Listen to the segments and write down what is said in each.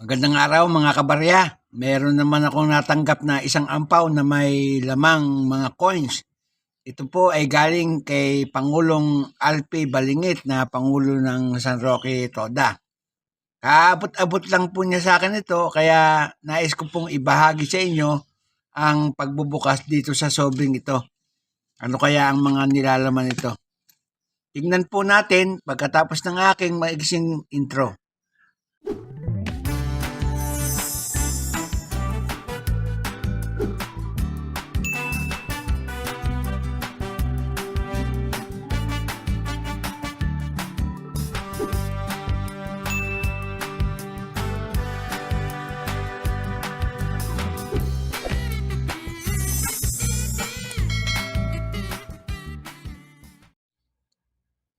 Magandang araw mga kabarya. Meron naman akong natanggap na isang ampaw na may lamang mga coins. Ito po ay galing kay Pangulong Alpi Balingit na Pangulo ng San Roque Toda. Kaabot-abot lang po niya sa akin ito kaya nais ko pong ibahagi sa inyo ang pagbubukas dito sa sobring ito. Ano kaya ang mga nilalaman ito? Tingnan po natin pagkatapos ng aking maigsing intro.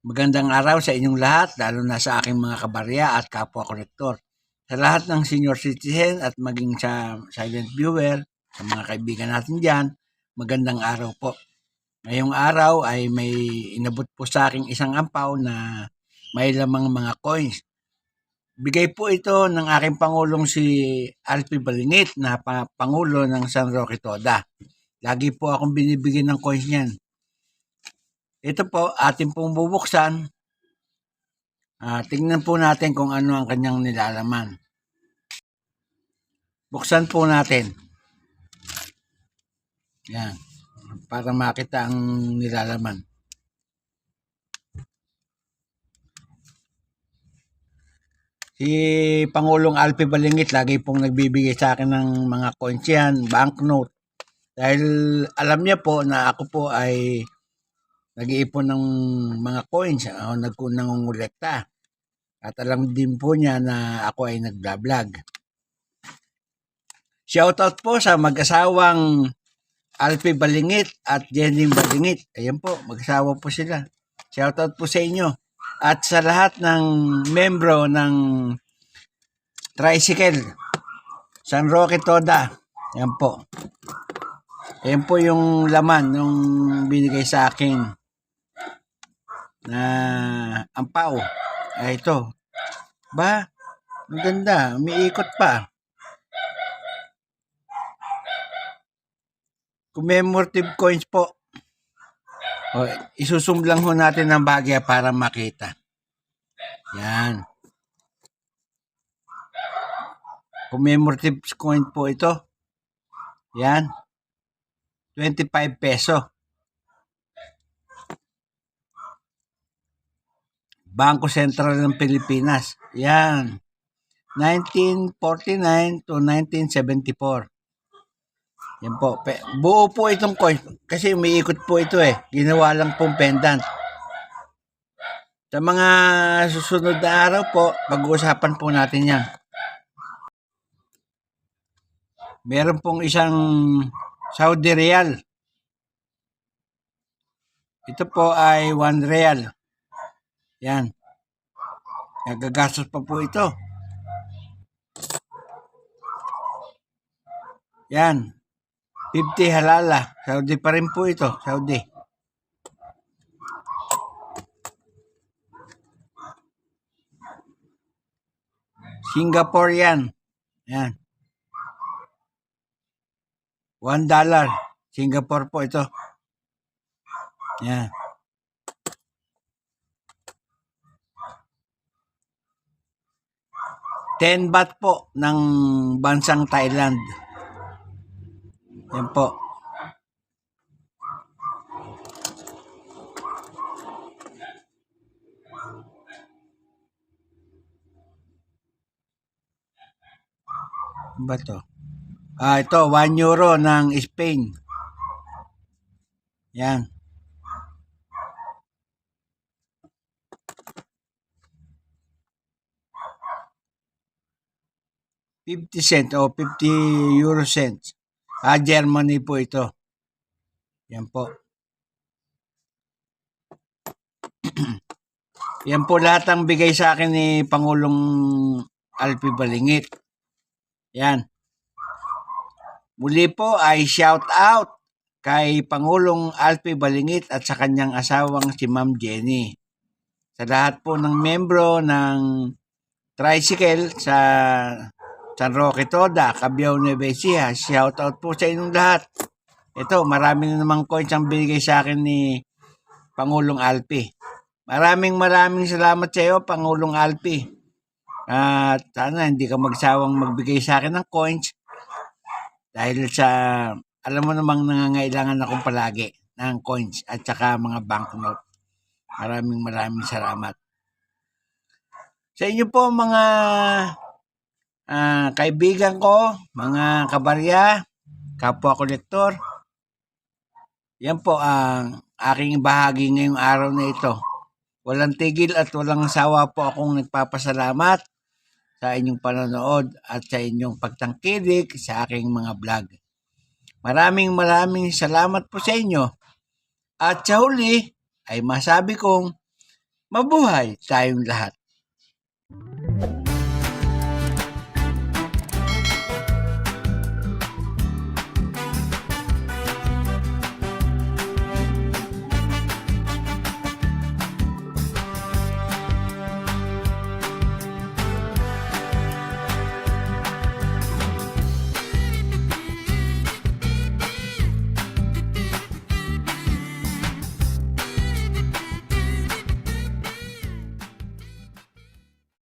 Magandang araw sa inyong lahat, lalo na sa aking mga kabarya at kapwa kolektor. Sa lahat ng senior citizen at maging sa silent viewer, sa mga kaibigan natin dyan, magandang araw po. Ngayong araw ay may inabot po sa aking isang ampaw na may lamang mga coins. Bigay po ito ng aking pangulong si Alpi Balingit na pa- pangulo ng San Roque Toda. Lagi po akong binibigyan ng coins niyan. Ito po, atin pong bubuksan. Ah, tingnan po natin kung ano ang kanyang nilalaman. Buksan po natin. Yan. Para makita ang nilalaman. Si Pangulong Alpi Balingit lagi pong nagbibigay sa akin ng mga coins yan, banknote. Dahil alam niya po na ako po ay nag-iipon ng mga coins o nangungulekta. At alam din po niya na ako ay nagbablog. Shoutout po sa mag-asawang Alpi Balingit at Jenny Balingit. Ayan po, mag-asawa po sila. Shoutout po sa inyo. At sa lahat ng membro ng Tricycle, San Roque Toda. Ayan po. Ayan po yung laman nung binigay sa akin na ampaw. Ay ito. Ba? Ang ganda. Umiikot pa. Commemorative coins po. O, isusum lang ho natin ng bagya para makita. Yan. Commemorative coin po ito. Yan. 25 peso. Bangko Sentral ng Pilipinas. Yan. 1949 to 1974. Yan po. Buo po itong coin. Kasi umiikot po ito eh. Ginawa lang pong pendant. Sa mga susunod na araw po, pag-uusapan po natin yan. Meron pong isang Saudi Real. Ito po ay 1 Real. Yan. Nagagastos pa po ito. Yan. 50 halala. Saudi pa rin po ito. Saudi. Singapore yan. Yan. One dollar. Singapore po ito. Yan. Ten baht po ng bansang Thailand. Yan po. Ano ba to? Ah, ito, 1 euro ng Spain. Yan. Fifty cent o 50 euro cents. Ah, Germany po ito. Yan po. Yan po lahat ang bigay sa akin ni Pangulong Alpi Balingit. Yan. Muli po ay shout out kay Pangulong Alpi Balingit at sa kanyang asawang si Ma'am Jenny. Sa lahat po ng membro ng tricycle sa San Roque Toda, Cabiao Nueva Ecija. Shout out po sa inyong lahat. Ito, marami na namang coins ang binigay sa akin ni Pangulong Alpi. Maraming maraming salamat sa iyo, Pangulong Alpi. At sana hindi ka magsawang magbigay sa akin ng coins dahil sa, alam mo namang nangangailangan akong palagi ng coins at saka mga banknote. Maraming maraming salamat. Sa inyo po mga ah, kaibigan ko, mga kabarya, kapwa kolektor, yan po ang aking bahagi ngayong araw na ito. Walang tigil at walang sawa po akong nagpapasalamat sa inyong panonood at sa inyong pagtangkilik sa aking mga vlog. Maraming maraming salamat po sa inyo. At sa huli ay masabi kong mabuhay tayong lahat.